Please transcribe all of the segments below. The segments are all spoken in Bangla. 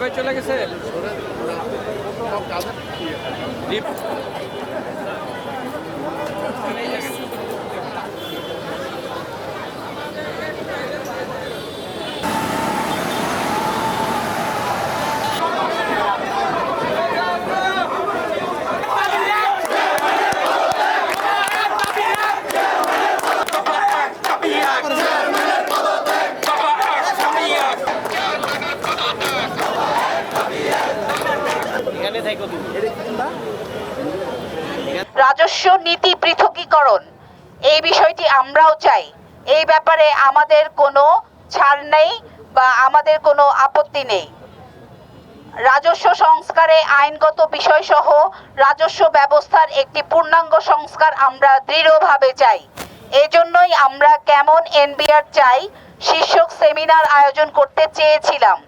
ভাই চলে গেছে? রাজস্ব নীতি পৃথকীকরণ। এই বিষয়টি আমরাও চাই। এই ব্যাপারে আমাদের কোনো ছাড় নেই বা আমাদের কোনো আপত্তি নেই। রাজস্ব সংস্কারে আইনগত বিষয়সহ রাজস্ব ব্যবস্থার একটি পূর্ণাঙ্গ সংস্কার আমরা দৃঢ়ভাবে চাই। এজন্যই আমরা কেমন এনবিআর চাই শীর্ষক সেমিনার আয়োজন করতে চেয়েছিলাম,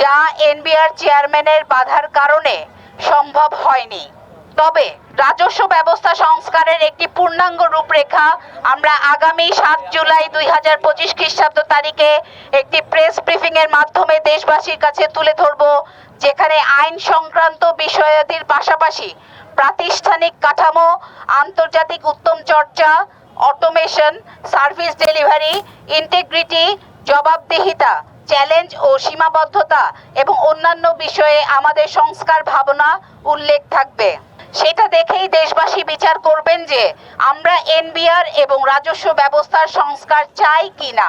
যা এনবিআর চেয়ারম্যানের বাধার কারণে সম্ভব হয়নি। তবে রাজস্ব ব্যবস্থা সংস্কারের একটি পূর্ণাঙ্গ রূপরেখা আমরা আগামী সাত জুলাই দুই হাজার পঁচিশ খ্রিস্টাব্দ তারিখে একটি প্রেস ব্রিফিং এর মাধ্যমে দেশবাসীর কাছে তুলে ধরব, যেখানে আইন সংক্রান্ত বিষয়াদির পাশাপাশি প্রাতিষ্ঠানিক কাঠামো, আন্তর্জাতিক উত্তম চর্চা, অটোমেশন, সার্ভিস ডেলিভারি, ইন্টিগ্রিটি, জবাবদিহিতা চ্যালেঞ্জ ও সীমাবদ্ধতা এবং অন্যান্য বিষয়ে আমাদের সংস্কার ভাবনা উল্লেখ থাকবে। সেটা দেখেই দেশবাসী বিচার করবেন যে আমরা এনবিআর এবং রাজস্ব ব্যবস্থার সংস্কার চাই কিনা।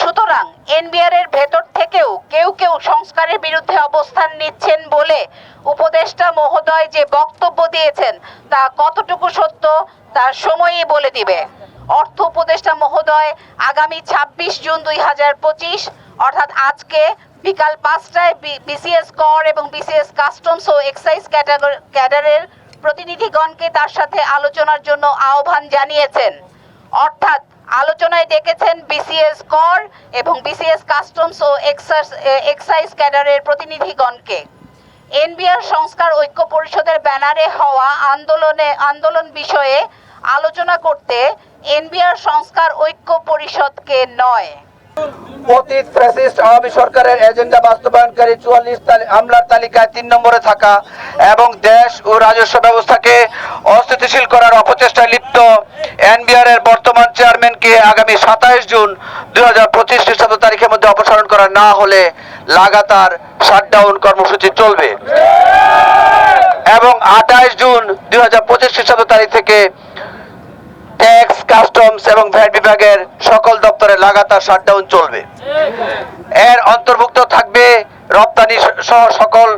সুতরাং এনবিআর এর ভেতর থেকেও কেউ কেউ সংস্কারের বিরুদ্ধে অবস্থান নিচ্ছেন বলে উপদেষ্টা মহোদয় যে বক্তব্য দিয়েছেন তা কতটুকু সত্য তার সময়ই বলে দিবে। অর্থ উপদেষ্টা মহোদয় আগামী ছাব্বিশ জুন দুই হাজার পঁচিশ, অর্থাৎ আজকে বিকাল পাঁচটায় বিসিএস কর এবং বিসিএস কাস্টমস ও এক্সাইজ ক্যাডারের প্রতিনিধিগণকে তার সাথে আলোচনার জন্য আহ্বান জানিয়েছেন। অর্থাৎ আলোচনায় ডেকেছেন বিসিএস কর এবং বিসিএস কাস্টমস ও এক্সাইজ ক্যাডারের প্রতিনিধিগণকে। এনবিআর সংস্কার ঐক্য পরিষদের ব্যানারে হওয়া আন্দোলনে আন্দোলন বিষয়ে আলোচনা করতে এনবিআর সংস্কার ঐক্য পরিষদকে নয়। অতীত ফ্যাসিস্ট আওয়ামী সরকারের এজেন্ডা বাস্তবায়নকারী চুয়াল্লিশ তালিকায় তিন নম্বরে থাকা এবং দেশ ও রাজস্ব ব্যবস্থাকে অস্থিতিশীল করার অপচেষ্টায় লিপ্ত বর্তমান চেয়ারম্যানকে আগামী সাতাইশ জুন দুই হাজার পঁচিশ খ্রিস্টাব্দ তারিখের মধ্যে অপসারণ করা না হলে লাগাতার শাটডাউন কর্মসূচি চলবে। এবং আঠাইশ জুন দুই হাজার পঁচিশ খ্রিস্টাব্দ তারিখ থেকে ট্যাক্স, কাস্টমস এবং ভ্যাট বিভাগের সকল দপ্তরে লাগাতার শাটডাউন চলবে। এর অন্তর্ভুক্ত থাকবে রপ্তানি সহ সকল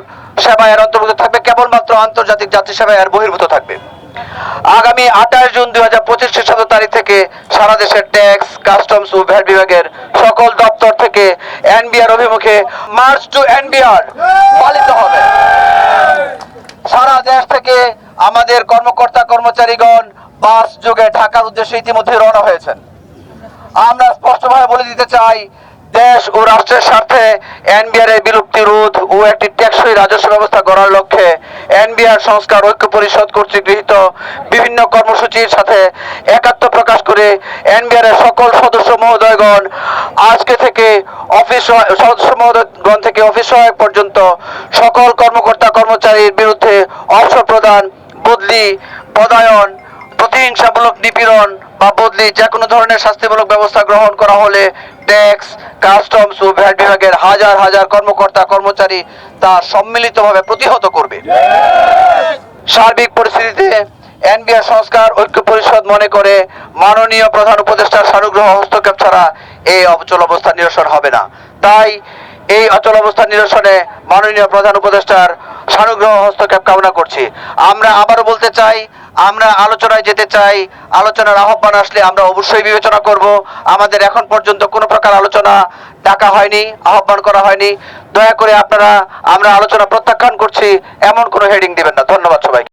সেবা, এর অন্তর্ভুক্ত থাকবে কেবলমাত্র আন্তর্জাতিক যাত্রী সেবা এর বহির্ভূত থাকবে। আগামী আঠাশ জুন দুই হাজার পঁচিশ খ্রিস্টাব্দ তারিখ থেকে সারা দেশের ট্যাক্স, কাস্টমস ও ভ্যাট বিভাগের সকল দপ্তর থেকে এনবিআর অভিমুখে মার্চ টু এনবিআর পালিত হবে। সারা দেশ থেকে আমাদের কর্মকর্তা কর্মচারীগণ বাস যোগে ঢাকার উদ্দেশ্যে ইতিমধ্যে রওনা হয়েছেন। আমরা স্পষ্টভাবে বলে দিতে চাই, দেশ ও রাষ্ট্রের স্বার্থে এনবিআর এর বিলুপ্তি রোধ ও একটি টেকসই রাজস্ব ব্যবস্থা গড়ার লক্ষ্যে এনবিআর সংস্কার ঐক্য পরিষদ কর্তৃক গৃহীত বিভিন্ন কর্মসূচির সাথে একাত্ম প্রকাশ করে এনবিআর এর সকল সদস্য মহোদয়গণ আজকে থেকে অফিস সদস্য মহোদয়গণ থেকে অফিস সহায়ক পর্যন্ত সকল কর্মকর্তা কর্মচারীর বিরুদ্ধে অবসর প্রদান, বদলি, পদায়ন প্রতিহিংসামূলক নিপীড়ন বা বদলি যে কোনো ধরনের শাস্তিমূলক ব্যবস্থা গ্রহণ করা হলে ট্যাক্স, কাস্টমস ও ভ্যাট বিভাগের হাজার হাজার কর্মকর্তা, কর্মচারী তা সম্মিলিতভাবে প্রতিহত করবে। সার্বিক পরিস্থিতিতে এনবিআর সংস্কার, ঐক্য পরিষদ মনে করে মাননীয় প্রধান উপদেষ্টার সানুগ্রহ হস্তক্ষেপ ছাড়া এই অচল অবস্থা নিরসন হবে না। তাই এই অচল অবস্থা নিরসনে মাননীয় প্রধান উপদেষ্টার সানুগ্রহ হস্তক্ষেপ কামনা করছি। আমরা আবারও বলতে চাই, আমরা আলোচনায় যেতে চাই, আলোচনার আহ্বান আসলে আমরা অবশ্যই বিবেচনা করব। আমাদের এখন পর্যন্ত কোনো প্রকার আলোচনা ডাকা হয়নি, আহ্বান করা হয়নি। দয়া করে আপনারা, আমরা আলোচনা প্রত্যাখ্যান করছি, এমন কোনো হেডিং দিবেন না। ধন্যবাদ সবাইকে।